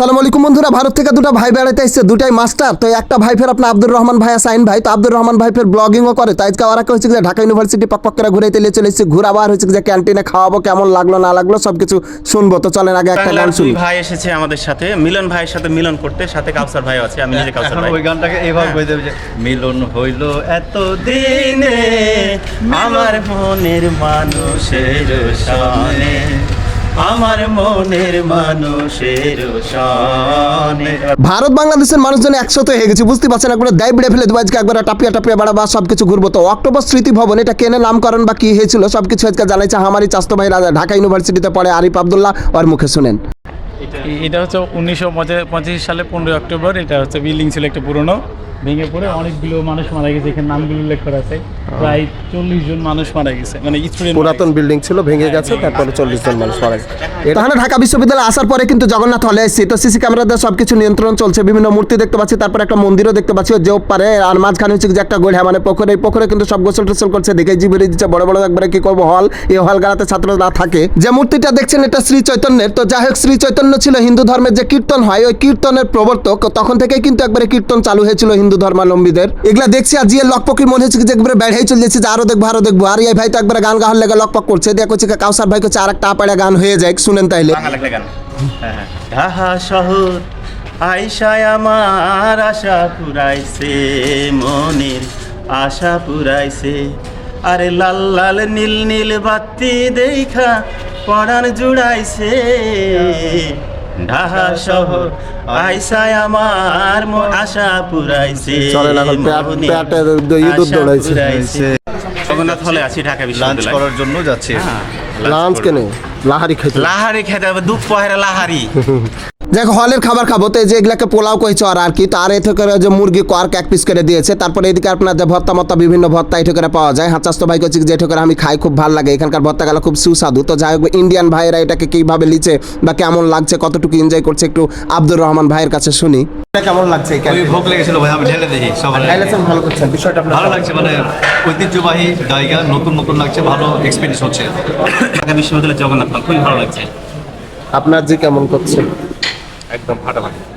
সালাম আলাইকুম বন্ধুরা ভারত থেকে দুটো ভাই বেড়াতে এসেছে দুটাই মাস্টার। তো একটা ভাই ফের আপনার আব্দুর রহমান ভাই সাইন ভাই তো আব্দুর রহমান ভাই ফের ব্লগিংও করে। তো আজকে ওরা হচ্ছে যে ঢাকা ইউনিভার্সিটি পাক পক করে ঘুরাইতে নিয়ে চলে এসেছে ঘুরাবার হচ্ছে যে ক্যান্টিনে খাওয়াবো কেমন লাগল না লাগল সব কিছু শুনব। তো চলেন আগে একটা গান শুনি। ভাই এসেছে আমাদের সাথে মিলন ভাইয়ের সাথে মিলন করতে সাথে কাউসার ভাই আছে আমি নিজে কাউসার ভাই। ওই গানটাকে এইভাবে বই দেবে যে মিলন হইল এত দিনে আমার মনের মানুষের সনে আমার মনের মানুষের ভারত বাংলাদেশের মানুষজন একসাথে হয়ে গেছে বুঝতে পারছেন? একবার দায় বেড়ে ফেলে দেবো আজকে একবার টাপিয়া টাপিয়া বাড়া বা সব কিছু ঘুরবো। তো অক্টোবর স্মৃতি ভবন এটা কেনে নামকরণ বা কি হয়েছিল? সব কিছু আজকে জানাইছে আমারই চাস্তো ভাই রাজা ঢাকা ইউনিভার্সিটিতে পড়ে আরিফ আবদুল্লাহ ওর মুখে শুনেন। এটা হচ্ছে উনিশশো পঁচাশি সালে পনেরোই অক্টোবর এটা হচ্ছে বিল্ডিং ছিল একটা পুরনো। ভেঙে পড়ে অনেকগুলো মানুষ মারা গেছে এখানে নামগুলো উল্লেখ করা আছে। প্রায় চল্লিশ জন মানুষ মারা গেছে মানে পুরাতন বিল্ডিং ছিল ভেঙে গেছে তারপরে চল্লিশ জন মানুষ মারা গেছে। তাহলে ঢাকা বিশ্ববিদ্যালয়ে আসার পরে কিন্তু জগন্নাথ হলে এসেছি তো সিসি ক্যামেরা সব কিছু নিয়ন্ত্রণ চলছে বিভিন্ন মূর্তি দেখতে পাচ্ছি তারপর একটা মন্দিরও দেখতে পাচ্ছি যে পারে আর মাঝখানে হচ্ছে যে একটা গড়িয়া মানে পুকুরে এই পুকুরে কিন্তু সব গোসল টোসল করছে দেখে জিবিরে দিচ্ছে বড় বড় একবারে কি করব হল এই হল গাড়াতে ছাত্ররা থাকে। যে মূর্তিটা দেখছেন এটা শ্রী চৈতন্যের। তো যাই হোক শ্রী চৈতন্য ছিল হিন্দু ধর্মের যে কীর্তন হয় ওই কীর্তনের প্রবর্তক তখন থেকেই কিন্তু একবারে কীর্তন চালু হয়েছিল হিন্দু ধর্মাবলম্বীদের। এগুলা দেখছি আর জিয়ে লকপকির মনে হচ্ছে যে একবারে বেড়েই চলে যাচ্ছে যে আরও দেখব আরও দেখব। আর এই ভাই তো একবারে গান গাওয়ার লেগে লকপক করছে। দিয়ে করছে কাউসার ভাই করছে আর একটা আপাড়া গান হয়ে যায় শুনেন তাইলে। বাংলা হ্যাঁ হ্যাঁ। ঢাহা শহর। আইসায় আমার আশা পুরাইছে, মনের আশা পুরাইছে। আরে লাল লাল, নীল নীল বাতি দেখা পড়ান জুড়াইছে। ঢাহা শহর আইসায় আমার ম- আশা পুরাইছে চলেন এখন দৌড়াইছে। জগন্নাথ হলে আছি ঢাকা লাঞ্চ বিশ্ববিদ্যালয়। করার জন্য যাচ্ছি। লাঞ্চ কেন? লাহারি খেতে। লাহারি খেতে দুপুরে লাহারি। দেখ হলের খাবার খাব। তো এই যে এগুলাকে পোলাও কইছে আর আর কি তো আর এতে করে যে মুরগি কোয়ার্ক এক পিস করে দিয়েছে। তারপরে এদিকে আপনার যে ভর্তা মত্তা বিভিন্ন ভর্তা এঠে করে পাওয়া যায়। হাঁচাস্ত ভাই করছে যে এঠে করে আমি খাই খুব ভালো লাগে। এখানকার ভর্তা গেলো খুব সুস্বাদু। তো যাই হোক ইন্ডিয়ান ভাইয়েরা এটাকে কীভাবে লিচে বা কেমন লাগছে কতটুকু এনজয় করছে একটু আব্দুর রহমান ভাইয়ের কাছে শুনি। কেমন লাগছে ভোগ লেগেছিল ভাই আমি ঢেলে দেখি সবার ভালো করছেন বিষয়টা ভালো লাগছে মানে ঐতিহ্যবাহী জায়গা নতুন নতুন লাগছে ভালো এক্সপিরিয়েন্স হচ্ছে। ঢাকা বিশ্ববিদ্যালয়ের জগন্নাথ খুবই ভালো লাগছে। আপনার যে কেমন করছে? একদম ফাটাফাটি।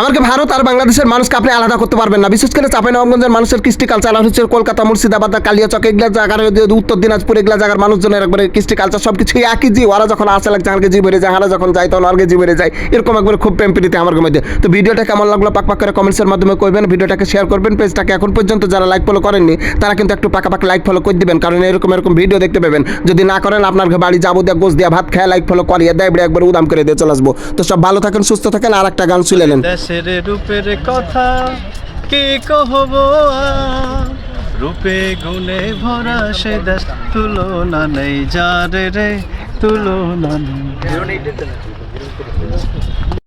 আমাকে ভারত আর বাংলাদেশের মানুষকে আপনি আলাদা করতে পারবেন না। বিশেষ করে চাঁপাইনবাবগঞ্জের মানুষের কৃষ্টি কালচার হচ্ছে কলকাতা, মুর্শিদাবাদ, কালিয়াচক, এগুলা জায়গার উত্তর দিনাজপুর, এগুলা জায়গার মানুষজনের একবারে কৃষ্টি কালচার সব কিছু একই জি ওরা যখন আসে, লাগছে আমাকে জি বেড়ে যায় যখন যায়, তখন আগে জি বেড়ে যায়। এরকম একবার খুব প্রেম প্রীতি আমার মধ্যে। তো ভিডিওটা কেমন লাগল পাক পাক করে কমেন্টসের মাধ্যমে করবেন ভিডিওটাকে শেয়ার করবেন, পেজটাকে এখন পর্যন্ত যারা লাইক ফলো করেননি, তারা কিন্তু একটু পাকা পাকা লাইক ফলো করে দিবেন, কারণ এরকম এরকম ভিডিও দেখতে পাবেন। যদি না করেন, আপনার বাড়ি যাব, দিয়ে গোস দিয়ে ভাত খেয়ে লাইক ফলো করিয়ে দেয় একবার উদাম করে দিয়ে চলে আসব। তো সব ভালো থাকেন, সুস্থ থাকেন আর একটা গান শুনেলেন দেশের রূপের কথা কি কহব রূপে গুণে ভরা সে দেশ তুলনা নেই, যার রে তুলনা নেই।